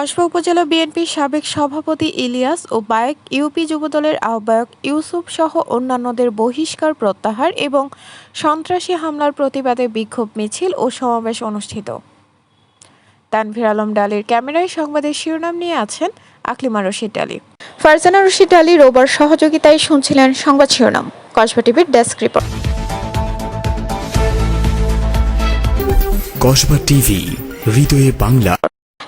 কসবা উপজেলা বিএনপির সাবেক সভাপতি ইলিয়াস ও বায়েক ইউপি যুবদলের আহ্বায়ক ইউসুফ সহ অন্যান্যদের বহিষ্কার প্রত্যাহার এবং সন্ত্রাসী হামলার প্রতিবাদে বিক্ষোভ মিছিল ও সমাবেশ অনুষ্ঠিত। তানভীর আলম ডালির ক্যামেরায় সংবাদের শিরোনাম নিয়ে আছেন আকলিমা রশিদ ডালি। ফারজানা রশিদ ডালি রোবার সহযোগিতায় শুনছিলেন সংবাদ শিরোনাম, কসবা টিভির ডেস্ক রিপোর্ট। কসবা টিভি, হৃদয়ে বাংলা।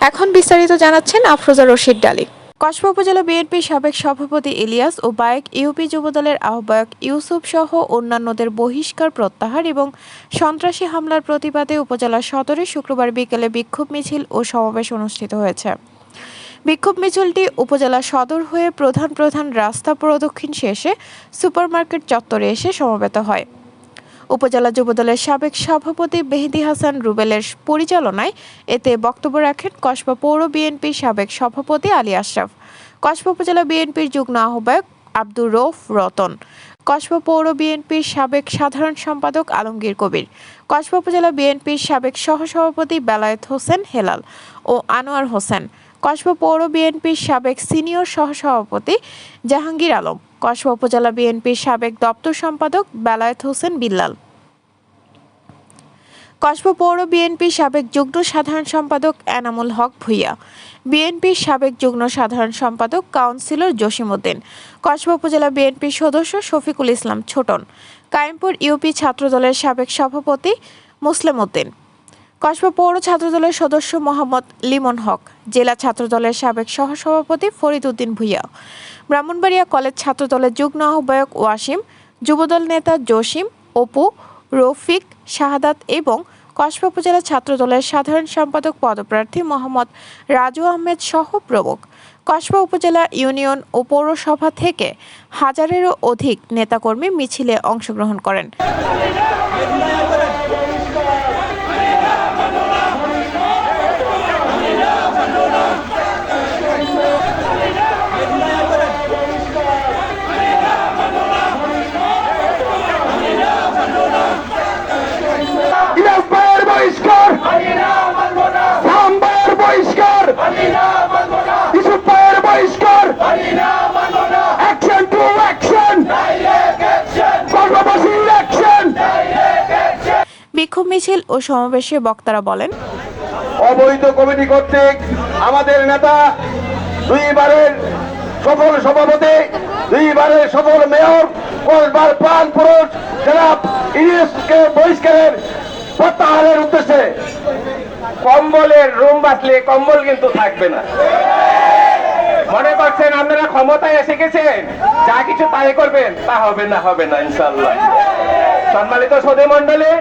এখন বিস্তারিত জানাচ্ছেন আফরোজা রশিদ ডালি। কসবা উপজেলা বিএনপির সাবেক সভাপতি ইলিয়াস ও বায়েক ইউপি যুবদলের আহ্বায়ক ইউসুফ সহ অন্যান্যদের বহিষ্কার প্রত্যাহার এবং সন্ত্রাসী হামলার প্রতিবাদে উপজেলা সদরে শুক্রবার বিকেলে বিক্ষোভ মিছিল ও সমাবেশ অনুষ্ঠিত হয়েছে। বিক্ষোভ মিছিলটি উপজেলা সদর হয়ে প্রধান প্রধান রাস্তা প্রদক্ষিণ শেষে সুপারমার্কেট চত্বরে এসে সমবেত হয়। উপজেলা যুবদলের সাবেক সভাপতি মেহেদি হাসান রুবেলের পরিচালনায় এতে বক্তব্য রাখেন কসবা পৌর বিএনপির সাবেক সভাপতি আলী আশরাফ, কসবা উপজেলা বিএনপির যুগ্ম আহ্বায়ক আব্দুর রৌফ রতন, কসবা পৌর বিএনপির সাবেক সাধারণ সম্পাদক আলমগীর কবির, কসবা উপজেলা বিএনপির সাবেক সহসভাপতি বেলায়েত হোসেন হেলাল ও আনোয়ার হোসেন কসবা পৌর বিএনপির সাবেক সিনিয়র সহসভাপতি জাহাঙ্গীর আলম, কসবা উপজেলা বিএনপির সাবেক দপ্তর সম্পাদক বেলায়েত হোসেন বিল্লাল। কসবা পৌর বিএনপির সাবেক যুগ্ম সাধারণ সম্পাদক এনামুল হক ভুইয়া, বিএনপির সাবেক যুগ্ম সাধারণ সম্পাদক কাউন্সিলর জসিমউদ্দিন কসবা উপজেলা বিএনপির সদস্য শফিকুল ইসলাম ছোটন, কায়েমপুর ইউপি ছাত্রদলের সাবেক সভাপতি মুসলিম উদ্দিন। কসবা পৌর ছাত্রদলের সদস্য মোহাম্মদ লিমন হক, জেলা ছাত্রদলের সাবেক সহসভাপতি ফরিদ উদ্দিন ভুইয়া, ব্রাহ্মণবাড়িয়া কলেজ ছাত্রদলের যুগ্ম আহ্বায়ক ওয়াসিম, যুবদল নেতা জসিম, অপু, রফিক, শাহাদাত এবং কসবা উপজেলা ছাত্রদলের সাধারণ সম্পাদক পদপ্রার্থী মোহাম্মদ রাজু আহমেদ সহ প্রমুখ। কসবা উপজেলা ইউনিয়ন ও পৌরসভা থেকে হাজারেরও অধিক নেতাকর্মী মিছিলে অংশগ্রহণ করেন। বিক্ষোভ মিছিল ও সমাবেশে বক্তারা বলেন, অবৈধ কমিটি কর্তৃক আমাদের নেতা দুইবারের সফল সভাপতি, দুইবারের সফল মেয়র, কসবার প্রাণ পুরুষ জনাব ইলিয়াসকে বহিষ্কারের প্রত্যাহারের উদ্দেশ্যে। কম্বলের রুম বাঁচলে কম্বল কিন্তু থাকবে না। মনে করছেন আপনারা ক্ষমতায় এসে গেছেন? যা কিছু তাই করবেন, তা হবে না হবে না ইনশাল্লাহ সম্মানিত সদী মন্ডলী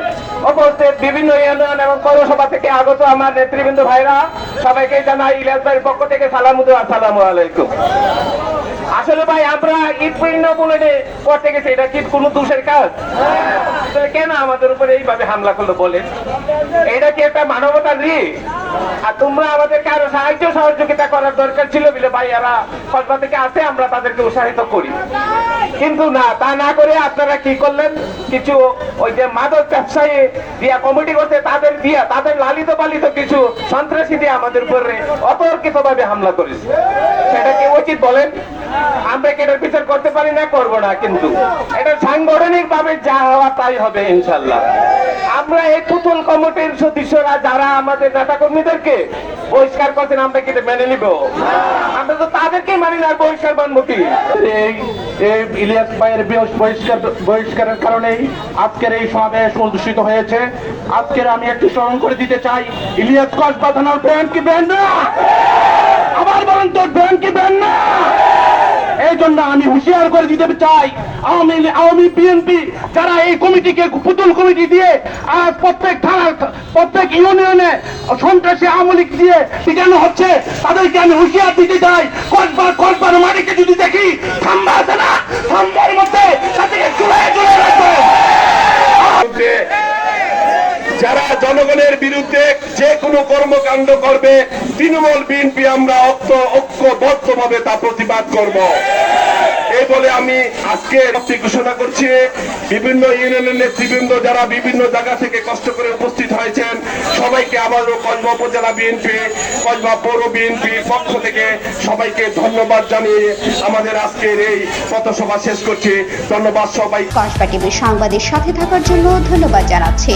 উপস্থিত বিভিন্ন ইউনিয়ন এবং পৌরসভা থেকে আগত আমার নেতৃবৃন্দ ভাইরা, সবাইকে জানাই ইলিয়াস ভাইয়ের পক্ষ থেকে সালাম আসসালামু আলাইকুম। আসলে ভাই, আমরা ঈদ পূর্ণ বলে করতে গেছি, এটা কি কোনো দোষের কাজ? কেন আমাদের উপরে এইভাবে হামলা করল বলেন? এটা কি একটা মানবতার রিক আর তোমরা আমাদেরকে আরও সাহায্য, সহযোগিতা করার দরকার ছিল বলে ভাইয়ারা কসবা থেকে আসে আমরা তাদেরকে উৎসাহিত করি। কিন্তু না, তা না করে আপনারা কি করলেন? কিছু ওই যে মাদক ব্যবসায়ী দিয়া কমিটি করতে তাদের দিয়া, তাদের লালিত পালিত কিছু সন্ত্রাসী দিয়ে আমাদের উপরে অতর্কিত ভাবে হামলা করেছে। সেটা কি উচিত বলেন? আমরা এটার বিচার করতে পারি না? করব না কিন্তু। এটা সাংগঠনিক ভাবে যা হওয়া তাই হবে, ইনশাল্লাহ। আমরা এই পুতুল কমিটির সদস্যরা, যারা আমাদের নেতা কর্মীদেরকে বহিষ্কার করছেন, আমরা কি মেনে নিব? আমরা তো তাদেরকে মানি না বহিষ্কার মানবো কি ইলিয়াস ভাইয়ের বহিষ- বহিষ্কার বহিষ্কারের কারণেই আজকের এই সমাবেশ অনুষ্ঠিত হয়েছে। আজকের আমি একটু স্মরণ করে দিতে চাই, ইলিয়াস কসবা থানার ব্যান্ড কি ব্যান্ড না? আবার বলেন তোর ব্যান্ড কি ব্যান্ড না? এই জন্য আমি হুঁশিয়ার করে দিতে চাই। আওয়ামী বিএনপি যারা এই কমিটিকে পুতুল কমিটি দিয়ে আর প্রত্যেক থানার, প্রত্যেক ইউনিয়নে সন্ত্রাসী আমলিক দিয়ে ঠিকানো হচ্ছে, তাদেরকে আমি হুঁশিয়ার দিতে চাই। কসবার কসবার মাটিকে যদি দেখি কর্মকাণ্ড করবে। তৃণমূল বিএনপি আমরা ঐক্য ঐক্যবদ্ধভাবে তা প্রতিবাদ করব। এই বলে আমি আজকে ঘোষণা করছি। বিভিন্ন ইউনিয়নের নেতৃবৃন্দ যারা বিভিন্ন জায়গা থেকে কষ্ট করে উপস্থিত হয়েছেন, সবাইকে আমাদের কসবা উপজেলা বিএনপি, কসবা পৌর বিএনপি পক্ষ থেকে সবাইকে ধন্যবাদ জানিয়ে আমাদের আজকের এই পথসভা শেষ করছি। ধন্যবাদ সবাই। কসবা টিভির সংবাদের সাথে থাকার জন্য ধন্যবাদ জানাচ্ছি।